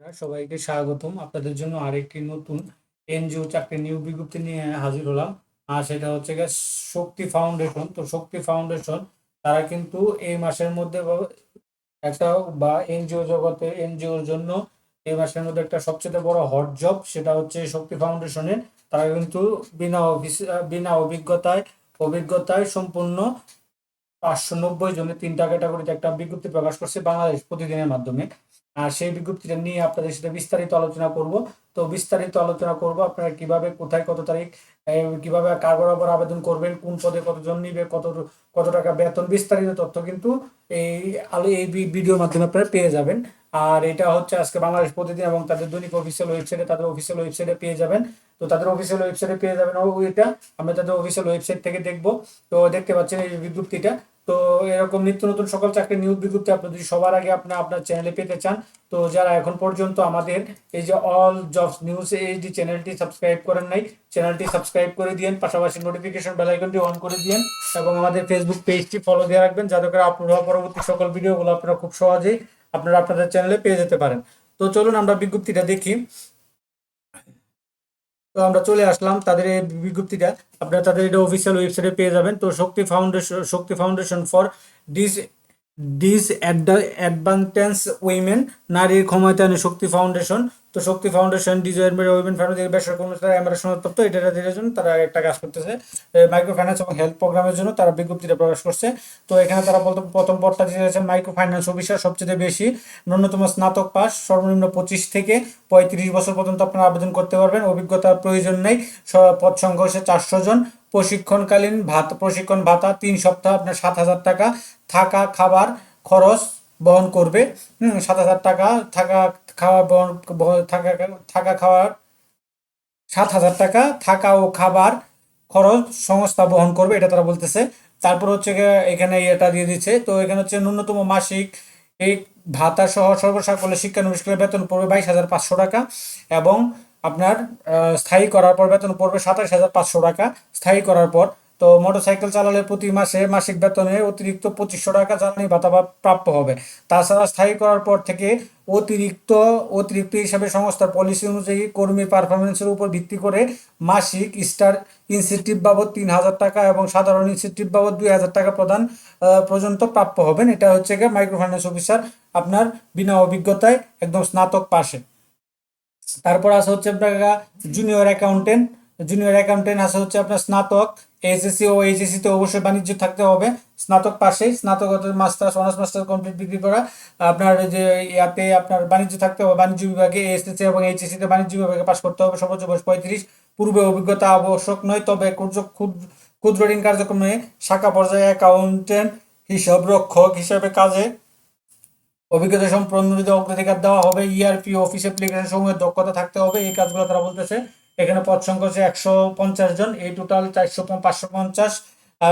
সবাইকে স্বাগতম। আপনাদের জন্য আরেকটি নতুন এনজিও চাকরি নিয়োগ বিজ্ঞপ্তি নিয়ে হাজির হলাম। আর সেটা হচ্ছে গিয়ে শক্তি ফাউন্ডেশন। তো শক্তি ফাউন্ডেশন, তারা কিন্তু এই মাসের মধ্যে একটা বা এনজিও জগতে, এনজিওর জন্য এই মাসের মধ্যে একটা সবচেয়ে বড় হট জব সেটা হচ্ছে শক্তি ফাউন্ডেশনের। তারা কিন্তু বিনা বিনা অভিজ্ঞতায় অভিজ্ঞতায় সম্পূর্ণ পাঁচশো নব্বই জনের তিনটা ক্যাটাগরিতে একটা বিজ্ঞপ্তি প্রকাশ করছে বাংলাদেশ প্রতিদিনের মাধ্যমে। সেই বিজ্ঞপ্তিটা নিয়ে আপনাদের সাথে বিস্তারিত আলোচনা করব। তো বিস্তারিত আলোচনা করব আপনারা কীভাবে, কোথায়, কত তারিখ কীভাবে কার বরাবর আবেদন করবেন, কোন পদে কতজন নিবে, কত কত টাকা বেতন, বিস্তারিত তথ্য কিন্তু এই আলো, এই ভিডিওর মাধ্যমে আপনারা পেয়ে যাবেন। আর এটা হচ্ছে আজকে বাংলাদেশ প্রতিদিন এবং তাদের দৈনিক অফিসিয়াল ওয়েবসাইটে, তাদের অফিসিয়াল ওয়েবসাইটে পেয়ে যাবেন। তো তাদের অফিসিয়াল ওয়েবসাইটে পেয়ে যাবেন। এটা আমরা তাদের অফিসিয়াল ওয়েবসাইট থেকে দেখব। তো দেখতে পাচ্ছেন এই বিজ্ঞপ্তিটা। তো এরকম নিত্য নতুন সকল চাকরির নিয়োগ বিজ্ঞপ্তি আপনি যদি সবার আগে আপনি আপনার চ্যানেলে পেতে চান, তো যারা এখন পর্যন্ত আমাদের এই যে অল জবস নিউজ এইচডি চ্যানেলটি সাবস্ক্রাইব করেন নাই চ্যানেলটি সাবস্ক্রাইব করে দিয়েন, পাশাপাশি নোটিফিকেশন বেল আইকনটি অন করে দিয়েন এবং আমাদের ফেসবুক পেজটি ফলো দিয়ে রাখবেন, যাতে করে আপলোড পরবর্তী সকল ভিডিওগুলো আপনারা খুব সহজেই আপনারা আপনাদের চ্যানেলে পেয়ে যেতে পারেন। তো চলুন আমরা বিজ্ঞপ্তিটা দেখি। তো আমরা চলে আসলাম তাদের এই বিজ্ঞপ্তিটা। আপনারা তাদের এটা অফিসিয়াল ওয়েবসাইটে পেয়ে যাবেন। তো Shakti foundation Shakti foundation for dis dis advantaged women নারীর ক্ষমতায়নে শক্তি ফাউন্ডেশন তো Shakti foundation disadvantaged women foundation বেসরকারি অনুষ্ঠানে আমরা সনদপ্রাপ্ত এটা এটার জন্য তারা একটা কাজ করতেছে। মাইক্রো ফাইন্যান্স এবং হেলথ প্রোগ্রামের জন্য তারা বিজ্ঞপ্তিটা প্রকাশ করছে। তো এখানে তারা বলতে, প্রথম পদটা দিয়েছে মাইক্রো ফাইন্যান্স অফিসার সবচেয়ে বেশি। ন্যূনতম স্নাতক পাস সর্বনিম্ন পঁচিশ থেকে পঁয়ত্রিশ বছর পর্যন্ত আপনারা আবেদন করতে পারবেন। অভিজ্ঞতার প্রয়োজন নেই। পদ সংখ্যা হচ্ছে চারশো জন। প্রশিক্ষণকালীন ভাত, প্রশিক্ষণ ভাতা, তিন সপ্তাহ আপনার সাত হাজার টাকা। থাকা খাবার খরচ বহন করবে। সাত হাজার টাকা থাকা খাওয়া থাকা থাকা খাওয়ার সাত হাজার টাকা, থাকা ও খাবার খরচ সংস্থা বহন করবে, এটা তারা বলতেছে। তারপর হচ্ছে এখানে এটা দিয়ে দিচ্ছে। তো এখানে হচ্ছে ন্যূনতম মাসিক এই ভাতা সহ সর্বসাকল্য শিক্ষানবিষ্কারের বেতন পড়বে বাইশ হাজার পাঁচশো টাকা এবং আপনার স্থায়ী করার পর বেতন পড়বে সাতাশ হাজার পাঁচশো টাকা। স্থায়ী করার পর তো মোটরসাইকেল চালালে প্রতি মাসে মাসিক বেতনে অতিরিক্ত পঁচিশশো টাকা জ্বালানি ভাতা প্রাপ্য হবে। তাছাড়া স্থায়ী করার পর থেকে অতিরিক্ত অতিরিক্ত হিসাবে সংস্থার পলিসি অনুযায়ী কর্মীর পারফরমেন্সের উপর ভিত্তি করে মাসিক স্টার ইনসেন্টিভ বাবদ তিন হাজার টাকা এবং সাধারণ ইনসেন্টিভ বাবদ দুই হাজার টাকা প্রদান পর্যন্ত প্রাপ্য হবেন। এটা হচ্ছে গিয়ে মাইক্রো ফাইন্যান্স অফিসার আপনার বিনা অভিজ্ঞতায় একদম স্নাতক পাশে। তারপর আছে হচ্ছে আপনার জুনিয়র অ্যাকাউন্টেন্ট জুনিয়র অ্যাকাউন্টেন্ট আছে হচ্ছে আপনার স্নাতক। এসএসসি ও এইচএসসি তে অবশ্যই বাণিজ্য থাকতে হবে। স্নাতক পাশেই স্নাতকোত্তর, masters, honours, masters complete degree করা আপনার যে ইয়াতে আপনার বাণিজ্য থাকতে হবে, বাণিজ্য বিভাগে এসএসসি এবং এইচএসসি তে বাণিজ্য বিভাগে পাশ করতে হবে। সর্বোচ্চ বয়স পঁয়ত্রিশ। পূর্বে অভিজ্ঞতা আবশ্যক নয়, তবে ক্ষুদ্র ঋণ কার্যক্রমে শাখা পর্যায়ে অ্যাকাউন্টেন্ট হিসাব রক্ষক হিসাবে কাজে অভিজ্ঞতা সম্পন্নদের অগ্রাধিকার দেওয়া হবে ইআরপি অফিস অ্যাপ্লিকেশন সমূহের দক্ষতা থাকতে হবে। এই কাজগুলো তারা বলতেছে। এখানে পদ সংখ্যা হচ্ছে একশো পঞ্চাশ জন। এই টোটাল চারশো পাঁচশো পঞ্চাশ।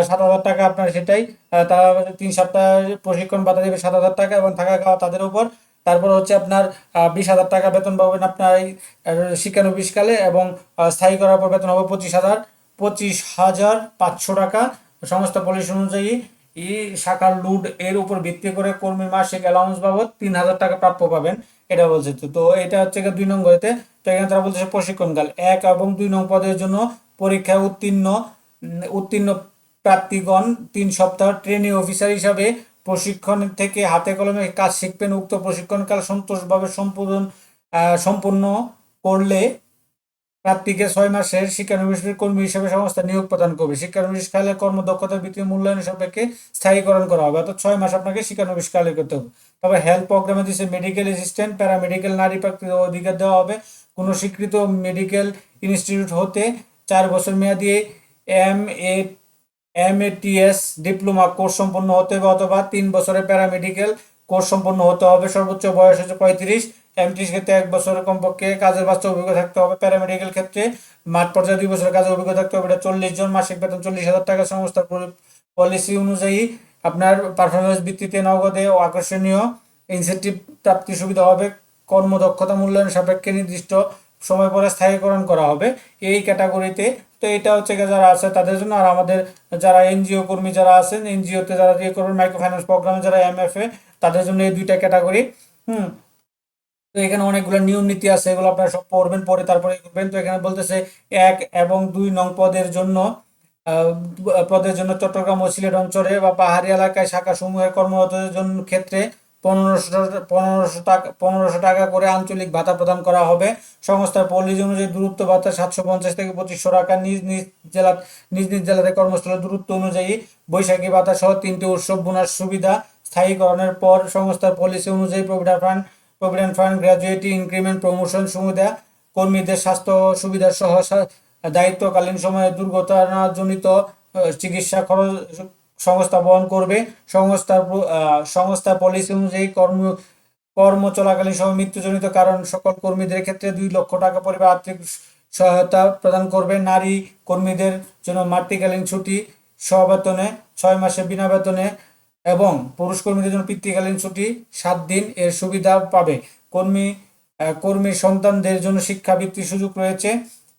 সাত হাজার টাকা আপনার সেটাই। তারা তিন সপ্তাহ প্রশিক্ষণ ভাতা দেবে সাত হাজার টাকা এবং থাকা খাওয়া তাদের উপর। তারপর হচ্ছে আপনার বিশ হাজার টাকা বেতন পাবেন আপনার এই শিক্ষানবিশকালে এবং স্থায়ী করার পর বেতন হবে পঁচিশ হাজার। পঁচিশ হাজার পাঁচশো টাকা। সমস্ত পলিসি অনুযায়ী এই শাখার লুড এর উপর ভিত্তি করে কর্মী মাসিক অ্যালাউন্স বাবদ তিন হাজার টাকা প্রাপ্য পাবেন, এটা বলছে তো। এটা হচ্ছে দুই নম্বরেতে তো এখানে তারা বলতেছে প্রশিক্ষণকাল এক এবং দুই নং পদের জন্য পরীক্ষায় উত্তীর্ণ উত্তীর্ণ প্রার্থীগণ তিন সপ্তাহ ট্রেনিং অফিসার হিসাবে প্রশিক্ষণ থেকে হাতে কলমে কাজ শিখবেন। উক্ত প্রশিক্ষণকাল সন্তোষভাবে সম্পূর্ণ সম্পূর্ণ করলে প্রার্থীকে ছয় মাসের শিক্ষানবিশের কর্মী হিসেবে সংস্থা নিয়োগ প্রদান করবে। শিক্ষানবিশ কালে কর্মদক্ষতার ভিত্তিতে মূল্যায়ন সাপেক্ষে স্থায়ীকরণ করা হবে। অর্থাৎ ছয় মাস আপনাকে শিক্ষানবিশ কালে করতে হবে। তবে হেলথ প্রোগ্রামে দিচ্ছে মেডিকেল অ্যাসিস্ট্যান্ট প্যারামেডিকেল নারী প্রার্থীদের অধিকার দেওয়া হবে। কোনো স্বীকৃত মেডিকেল ইনস্টিটিউট হতে চার বছর মেয়াদি M A M A TS diploma course সম্পন্ন হতে হবে অথবা তিন বছরের প্যারামেডিকেল কোর্স সম্পন্ন হতে হবে। সর্বোচ্চ বয়স হচ্ছে পঁয়ত্রিশ। এমটিস ক্ষেত্রে এক বছরের কমপক্ষে কাজের বাস্তব অভিজ্ঞতা থাকতে হবে। প্যারামেডিকেল ক্ষেত্রে মাঠ পর্যায়ে দুই বছরের কাজের অভিজ্ঞতা থাকতে হবে। এটা চল্লিশ জন মাসিক বেতন চল্লিশ হাজার টাকা সংস্থার পলিসি অনুযায়ী আপনার পারফরমেন্স ভিত্তিতে নগদে ও আকর্ষণীয় ইনসেন্টিভ প্রাপ্তি সুবিধা হবে। কর্মদক্ষতা মূল্যায়ন সাপেক্ষে নির্দিষ্ট সময় পরে স্থায়ীকরণ করা হবে। এই ক্যাটাগরিতে তো এটা হচ্ছে যারা আছে তাদের জন্য আর আমাদের যারা এনজিও কর্মী যারা আছেন, এনজিওতে যারা ইয়ে করবেন মাইক্রো ফাইন্যান্স প্রোগ্রামে যারা এমএফএ তাদের জন্য এই দুইটা ক্যাটাগরি। হুম তো এখানে অনেকগুলো নিয়ম নীতি আছে, এগুলো আপনারা সব পড়বেন পরে তারপরে করবেন। তো এখানে বলতেছে এক এবং দুই নং পদের জন্য পদের জন্য চট্টগ্রাম ও সিলেট অঞ্চলে বা পাহাড়ি এলাকায় শাখা সমূহের কর্মরতদের জন্য ক্ষেত্রে পনেরোশো পনেরোশো টাকা পনেরোশো টাকা করে আঞ্চলিক ভাতা প্রদান করা হবে। সংস্থার পল্লী অনুযায়ী দূরত্ব ভাতা সাতশো পঞ্চাশ থেকে পঁচিশশো টাকা নিজ নিজ জেলা, নিজ নিজ জেলাতে কর্মস্থলের দূরত্ব অনুযায়ী বৈশাখী ভাতা সহ তিনটি উৎসব বোনাস সুবিধা স্থায়ীকরণের পর সংস্থার পলিসি অনুযায়ী provident fund provident fund, gratuity, increment, promotion সুবিধা, কর্মীদের স্বাস্থ্য সুবিধা সহ দায়িত্বকালীন সময়ে দুর্ঘটনাজনিত চিকিৎসা খরচ সংস্থা বহন করবে। সংস্থার সংস্থার পলিসি অনুযায়ী কর্ম কর্ম চলাকালীন সময় মৃত্যুজনিত কারণ সকল কর্মীদের ক্ষেত্রে দুই লক্ষ টাকা পরিবার আর্থিক সহায়তা প্রদান করবে। নারী কর্মীদের জন্য মাতৃকালীন ছুটি সবেতনে ছয় মাসে বিনা বেতনে এবং পুরুষ কর্মীদের জন্য পিতৃকালীন ছুটি, সাত দিন এর সুবিধা পাবে। কর্মী কর্মীর সন্তানদের জন্য শিক্ষা শিক্ষাবৃত্তির সুযোগ রয়েছে।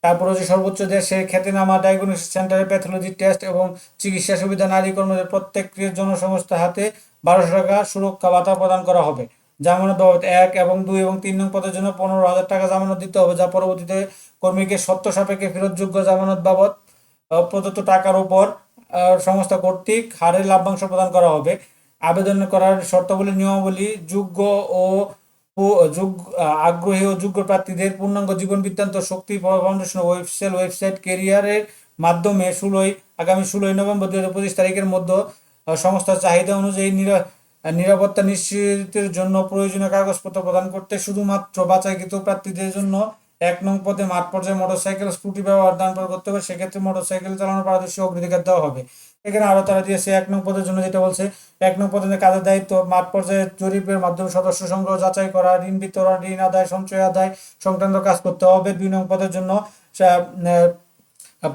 তারপর হচ্ছে সর্বোচ্চ দেশে খ্যাতিনামা ডায়াগনোসিস সেন্টারে প্যাথোলজি টেস্ট এবং চিকিৎসা সুবিধা নারী কর্মীদের প্রত্যেকের জন্য সংস্থা হাতে বারোশো টাকা সুরক্ষা ভাতা প্রদান করা হবে। জামানত বাবদ এক এবং দুই এবং তিন নং পদের জন্য পনেরো হাজার টাকা জামানত দিতে হবে, যা পরবর্তীতে কর্মীকে সত্য সাপেক্ষে ফেরতযোগ্য জামানত বাবদ প্রদত্ত টাকার উপর সংস্থা কর্তৃক হারের লাভ্যাংশ প্রদান করা হবে। আবেদন করার শর্তাবলী, নিয়মাবলী, যোগ্য ও আগ্রহী ও যোগ্য প্রার্থীদের পূর্ণাঙ্গ জীবন বৃত্তান্ত শক্তি ফাউন্ডেশন ওয়েবসাইট ওয়েবসাইট কেরিয়ারের মাধ্যমে ষোলোই, আগামী ষোলোই নভেম্বর দু হাজার পঁচিশ তারিখের মধ্যে সংস্থার চাহিদা অনুযায়ী নিরা, নিরাপত্তা নিশ্চিতের জন্য প্রয়োজনীয় কাগজপত্র প্রদান করতে শুধুমাত্র বাছাইকৃত প্রার্থীদের জন্য এক নং পদে মাঠ পর্যায়ে মোটরসাইকেল স্কুটি ব্যবহার, দান করে করতে হবে সেক্ষেত্রে মোটরসাইকেল চালানোর পারদর্শী অগ্রাধিকার দেওয়া হবে। এখানে আরও তারা দিয়েছে, এক নং পদের জন্য যেটা বলছে, এক নং পদের কাজের দায়িত্ব, মাঠ পর্যায়ে জরিপের মাধ্যমে সদস্য সংগ্রহ, যাচাই করা, ঋণ বিতরণ, ঋণ আদায়, সঞ্চয় আদায় সংক্রান্ত কাজ করতে হবে। দুই নং পদের জন্য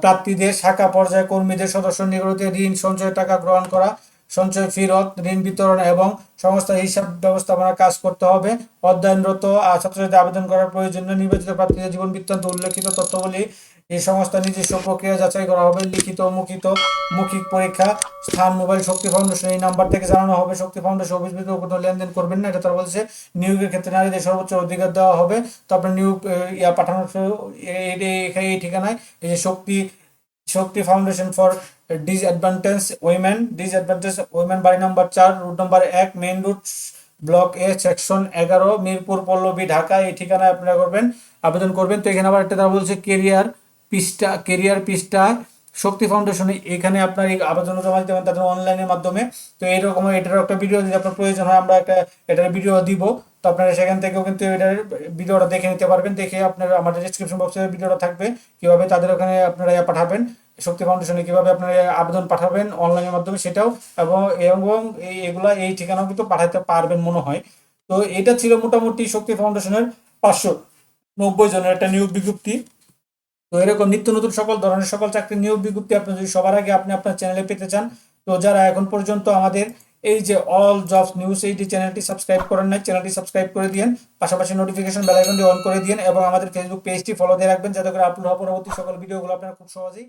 প্রার্থীদের, শাখা পর্যায়ে কর্মীদের সদস্য নিগড়িত ঋণ সঞ্চয় টাকা গ্রহণ করা সঞ্চয় ফেরত ঋণ বিতরণ এবং সংস্থার হিসাব ব্যবস্থাপনার কাজ করতে হবে। অধ্যয়নরত আহ, ছাত্রছাত্রীদের আবেদন করার প্রয়োজনীয় নির্বাচিত প্রার্থীদের জীবন বৃত্তান্ত উল্লেখিত তথ্যগুলি এই সংস্থা নিজস্ব প্রক্রিয়া যাচাই করা হবে লিখিত মুখিত মৌখিক পরীক্ষা স্থান মোবাইল শক্তি ফাউন্ডেশন এই নাম্বার থেকে জানানো হবে। শক্তি ফাউন্ডেশন অফিস ভিতরে লেনদেন করবেন না এটা তারা বলছে নিয়োগের ক্ষেত্রে নারীদের সর্বোচ্চ অধিকার দেওয়া হবে। তারপরে নিয়োগ ইয়া পাঠানোর এই ঠিকানায় এই যে Shakti Shakti foundation for disadvantage women disadvantage women বাড়ি নম্বর চার রুট নম্বর এক main route block A section এগারো, মিরপুর, পল্লবী, ঢাকা। এই ঠিকানায় আপনারা করবেন, আবেদন করবেন। তো এখানে আবার একটা তারা বলছে কেরিয়ার পৃষ্ঠা কেরিয়ার পৃষ্ঠায় শক্তি ফাউন্ডেশনে এখানে আপনার এই আবেদন জমা দিতে পারেন তাদের অনলাইনের মাধ্যমে। তো এইরকম এটার একটা ভিডিও যদি আপনার প্রয়োজন হয়, আমরা একটা এটার ভিডিও দিব। তো আপনারা সেখান থেকেও কিন্তু এটার ভিডিওটা দেখে নিতে পারবেন, দেখে আপনারা আমাদের ডিসক্রিপশন বক্সে ভিডিওটা থাকবে, কীভাবে তাদের ওখানে আপনারা পাঠাবেন, শক্তি ফাউন্ডেশনে কীভাবে আপনারা আবেদন পাঠাবেন অনলাইনের মাধ্যমে সেটাও, এবং এবং এই এগুলা এই ঠিকানাও কিন্তু পাঠাতে পারবেন মনে হয়। তো এটা ছিল মোটামুটি শক্তি ফাউন্ডেশনের পাঁচশো নব্বই জনের একটা নিয়োগ বিজ্ঞপ্তি। তো এরকম নিত্য নতুন সকল ধরনের সকল চাকরির নিয়োগ বিজ্ঞপ্তি আপনি যদি সবার আগে আপনি আপনার চ্যানেলে পেতে চান, তো যারা এখন পর্যন্ত আমাদের এই যে অল জবস নিউজ এই যে চ্যানেলটি সাবস্ক্রাইব করেন নাই চ্যানেলটি সাবস্ক্রাইব করে দিন পাশাপাশি নোটিফিকেশন বেল আইকনটি অন করে দিন এবং আমাদের ফেসবুক পেজটি ফলো দিয়ে রাখবেন, যাতে করে আপলোড হওয়া পরবর্তী সকল ভিডিওগুলো আপনারা খুব সহজেই